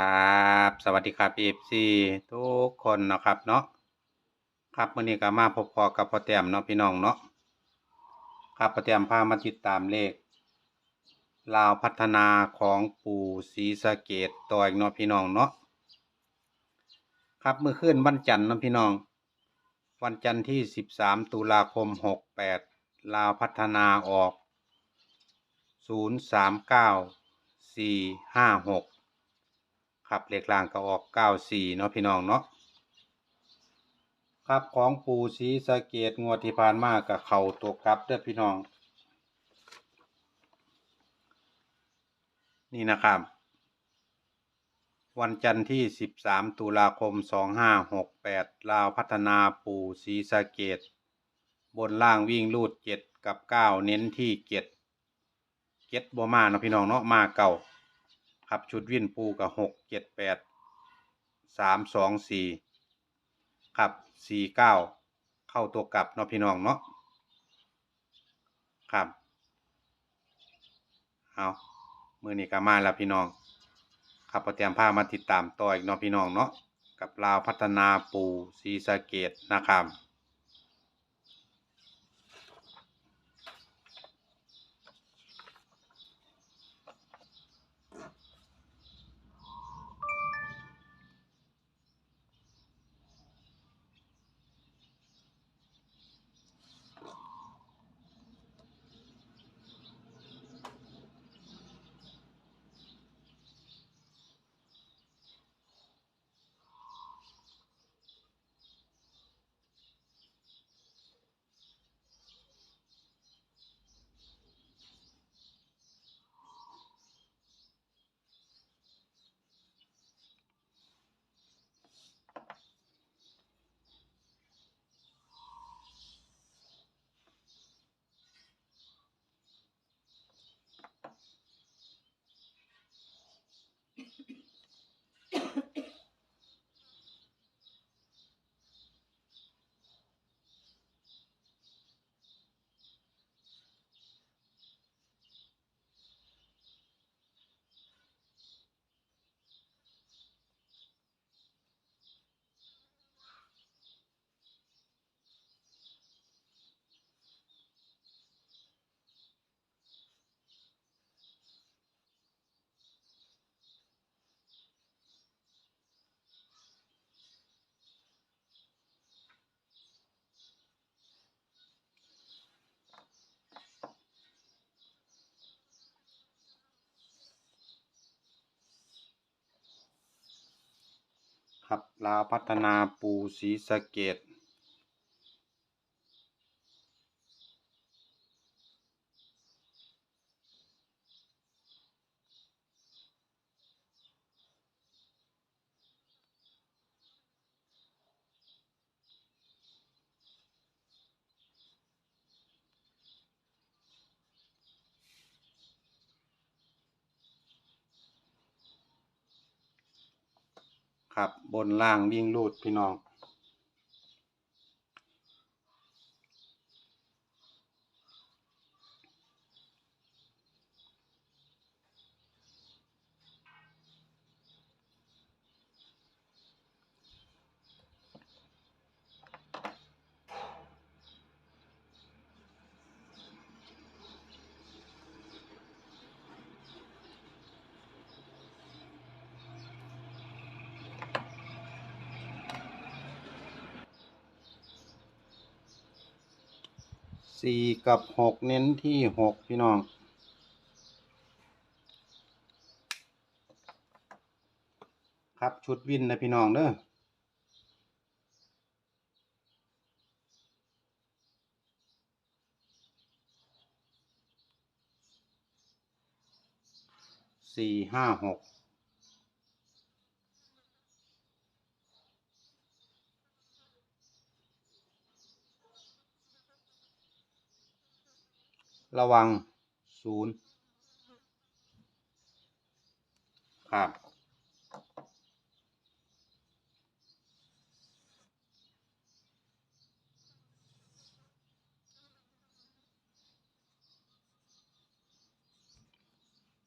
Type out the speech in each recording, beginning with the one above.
ครับ สวัสดีครับ FC ทุกคนนะครับเนาะครับมื้อนี้ก็มาพบพอกับพ่อแต้มเนาะพี่น้องเนาะครับพ่อแต้มพามาติดตามเลขลาวพัฒนาของปู่ศรีสะเกดต่ออีกเนาะพี่น้องเนาะครับเมื่อคืนวันจันทร์เนาะพี่น้อง วันจันทร์ที่13ตุลาคม68ลาวพัฒนาออก039456 ครับเลขล่างก็ออก94เนาะพี่น้องเนาะครับของปู่ศรีสะเกดงวดที่ผ่านมากับเขาตัวกลับเด้อพี่น้อง นี่นะครับ วันจันทร์ที่ 13 ตุลาคม 2568 ลาวพัฒนาปู่ศรีสะเกดบนล่างวิ่งลูด 7 กับ 9 เน้นที่ 7 7บ่มาเนาะพี่น้องเนาะมาเก่า ครับชุดวิ่นปูกับหกเจ็ดแปดสามสองสี่ครับสี่เก้าเข้าตัวกลับเนาะพี่น้องเนาะครับเอามือนี้ก็มาแล้วพี่น้อง ครับพอเตรียมผ้ามาติดตามต่ออีกเนาะพี่น้องเนาะกับลาวพัฒนาปูซีสะเกตนะครับ ครับลาวพัฒนาปูศรีสะเกด ครับ บนล่างวิ่งลูดพี่น้อง สี่กับหกเน้นที่หกพี่น้อง ครับชุดวินนะพี่น้องเด้อสี่ห้าหก ระวังศูนย์ครับ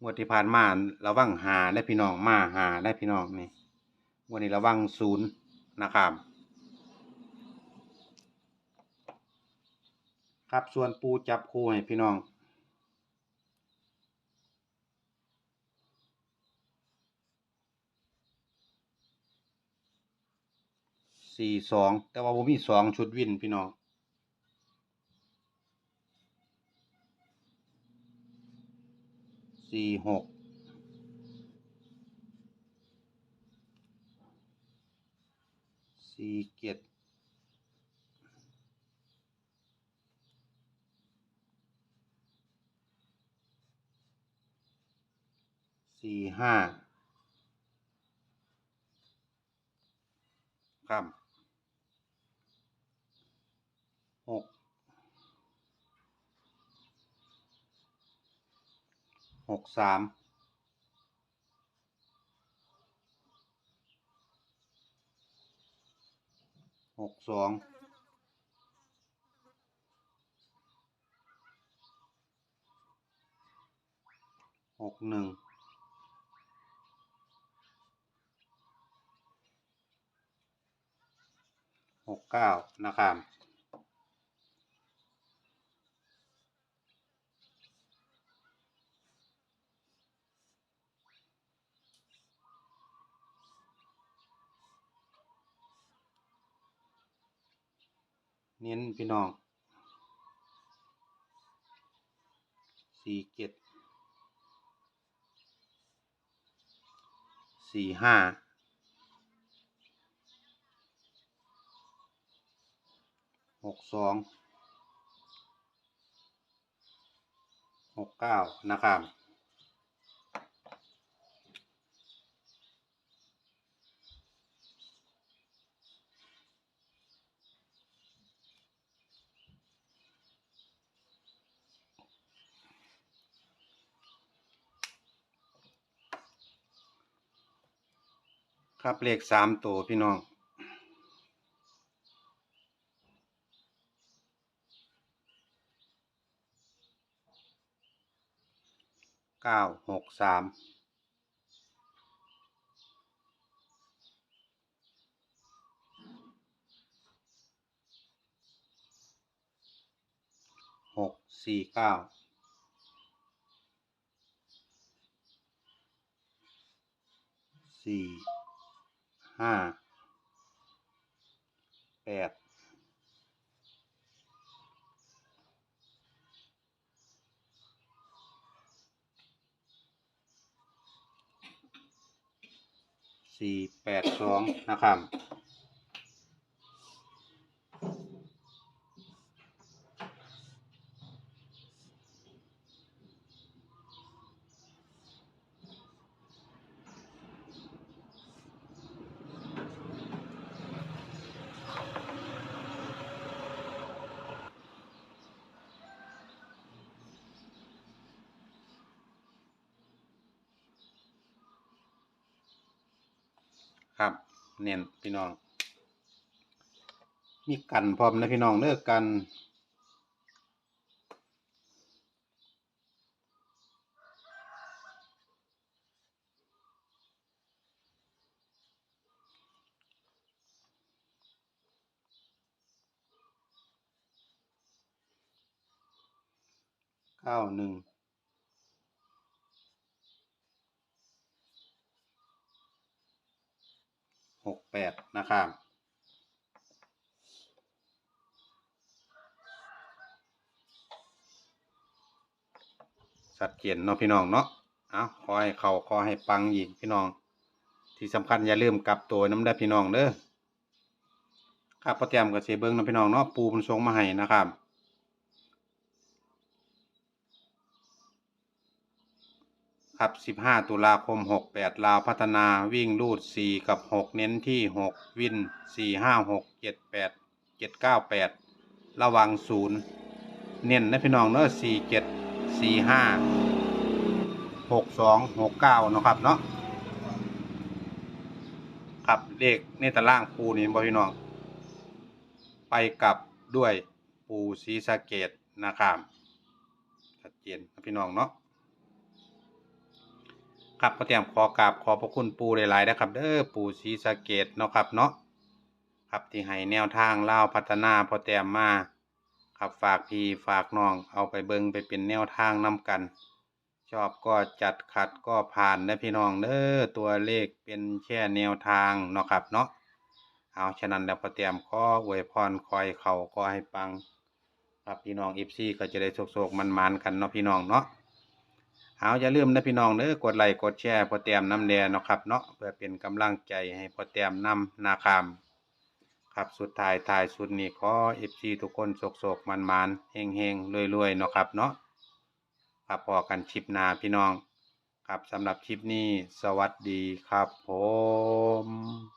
งวดที่ผ่านมาระวังหาได้พี่น้องมาหาได้พี่น้องนี่งวันนี้ระวังศูนย์นะครับ ครับส่วนปูจับคู่ให้พี่น้อง สี่สองแต่ว่าผมมีสองชุดวินพี่น้องสี่หกสี่เจ็ด สี่ห้าครับหกหกสามหกสองหกหนึ่ง เก้านะครับ เน้นพี่น้องสี่เจ็ดสี่ห้า หก สองหกเก้านะครับครับเลขสามตัวพี่น้อง เก้าหกสามหกสี่เก้าสี่ห้าแปด สี่แปดสองนะครับ ครับ เน้นพี่น้อง มีกันพร้อมนะพี่น้องเลิกกันเก้าหนึ่ง หก แปดนะครับสัดเจนเนาะพี่น้องเนาะเอาขอให้เขาขอให้ปังอีกพี่น้อง ที่สำคัญอย่าลืมกลับตัวน้ำได้พี่น้องเด้อครับพอเตรียมกับเสเบิ้งเนาะพี่น้องเนาะปูมันทรงมาให้นะครับ ครับ15ตุลาคม68ลาวพัฒนาวิ่งรูด4กับ6เน้นที่6วิน4 5 6 7 8 7 9 8ระวัง0เน้นนะพี่น้องเนอะ4 7 4 5 6 2 6 9เนาะครับเนาะครับเลขในตารางปูนี่บพี่น้อง ไปกับด้วยปูสีสะเกตนะครับชัดเจนนพี่น้องเนาะ ครับพอเตรียมขอกราบขอพระคุณปูหลายๆนะครับเด้อปูศรีสะเกดเนาะครับเนาะครับที่ให้แนวทางเล่าพัฒนาพอเตรียมมาครับฝากพี่ฝากน้องเอาไปเบิงไปเป็นแนวทางนํกัน ชอบก็จัดขัดก็ผ่านนะพี่น้องเด้อตัวเลขเป็นแค่แนวทางเนาะครับเนาะเอาฉะนั้นแล้วพอเตรียมขออวยพรคอยเขาก็ให้ปัง ครับพี่น้อง FC ก็จะได้โศกๆมันๆกันเนาะพี่น้องเนาะ เอาอย่าลืมนะพี่น้องเด้อกดไลค์กดแชร์พอแต้มน้ำแดงเนาะครับเนาะเพื่อเป็นกำลังใจให้พอแต้มนำนาคามครับสุดท้ายท้ายสุดนี้ขอ FC ทุกคนโศกๆมันๆเฮงๆรวยๆเนาะครับเนาะครับพอกันคลิปนาพี่น้อง ครับสำหรับคลิปนี้ สวัสดีครับผม